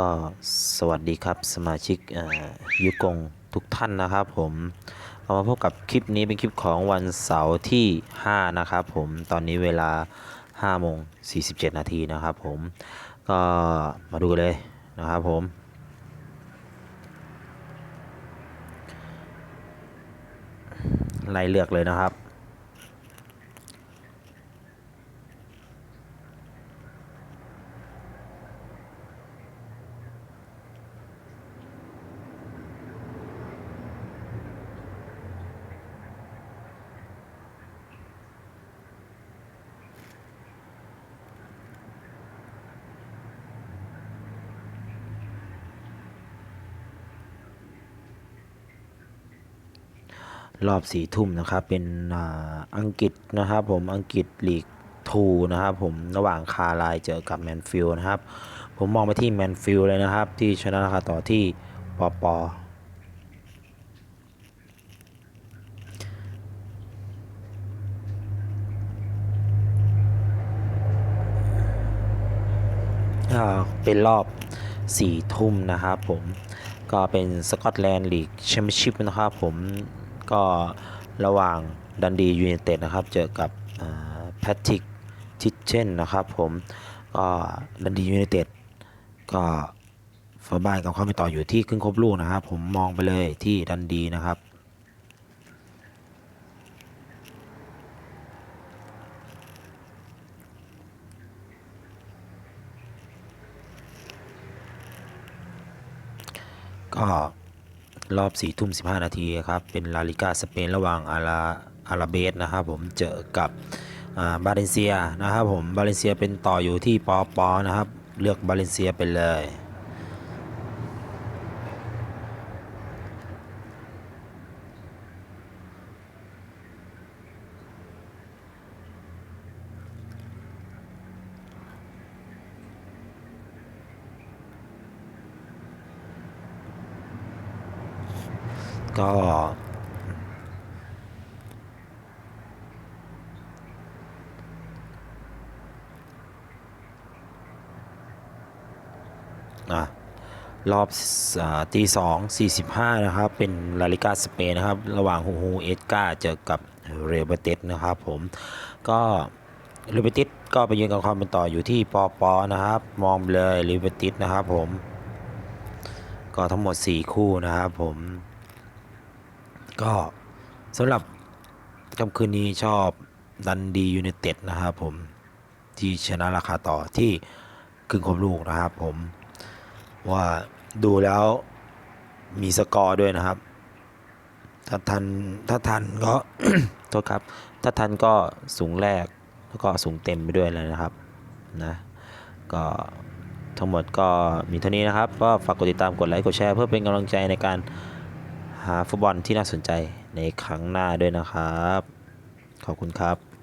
ก็สวัสดีครับสมาชิกยุกงทุกท่านนะครับผมเรามาพบกับคลิปนี้เป็นคลิปของวันเสาร์ที่ 5 นะครับผมตอนนี้เวลา5โมง47 นาทีนะครับผมก็มาดูกันเลยนะครับผมไล่เลือกเลยนะครับ รอบสี่ทุ่มนะครับ เป็นอังกฤษนะครับ ผมอังกฤษลีกทูนะครับผมระหว่างคาร์ไลเจอกับแมนฟิลด์นะครับ ผมมองไปที่แมนฟิลด์เลยนะครับ ที่ชนะราคาต่อที่ปอปอเป็นรอบสี่ทุ่มนะครับผมก็เป็นสกอตแลนด์ลีกแชมเปี้ยนชิพนะครับผม ก็ระหว่างดันดียู i นเต็ดนะครับ เจอกับแพทริกทิชเชนนะครับผมก็ดันดียู i นเต็ดก็ฝาบ้านกับความเป็นต่ออยู่ที่ครึ่งครบลูกนะครับ ผมมองไปเลยที่ดันดีนะครับก็ รอบ4ทุ่มสินาทีครับ เป็นลาลิกาสเปนระหว่างอาราอาราเบสนะครับผมเจอกับบาเลนเซียนะครับผมบาเลนเซียเป็นต่ออยู่ที่ปอปอนะครับ เลือกบาเลนเซียไปเลย ก็ รอบอตีสองสี่สิบห้านะครับ เป็นลาลิกาสเปนนะครับ ระหว่างฮูฮูเอสกาเจอกับเรเบเตสนะครับผม ก็เรเบเตสก็ไปยืนกับความเป็นต่ออยู่ที่ปอปอนะครับ มองเลยเรเบเตสนะครับผม ก็ทั้งหมด 4 คู่นะครับผม ก็สำหรับค่ำคืนนี้ชอบดันดียู i นเต็ดนะครับผมที่ชนะราคาต่อที่ครึ่งครบลูกนะครับผมว่าดูแล้วมีสกอร์ด้วยนะครับ ถ้าทันถ้าทันก็โทษครับ ถ้าทันก็สูงแรกแล้วก็สูงเต็มไปด้วยเลยนะครับนะก็ทั้งหมดก็มีเท่านี้นะครับ ก็ฝากกดติดตามกดไลค์กดแชร์เพื่อเป็นกำลังใจในการ หาฟุตบอลที่น่าสนใจในครั้งหน้าด้วยนะครับ ขอบคุณครับ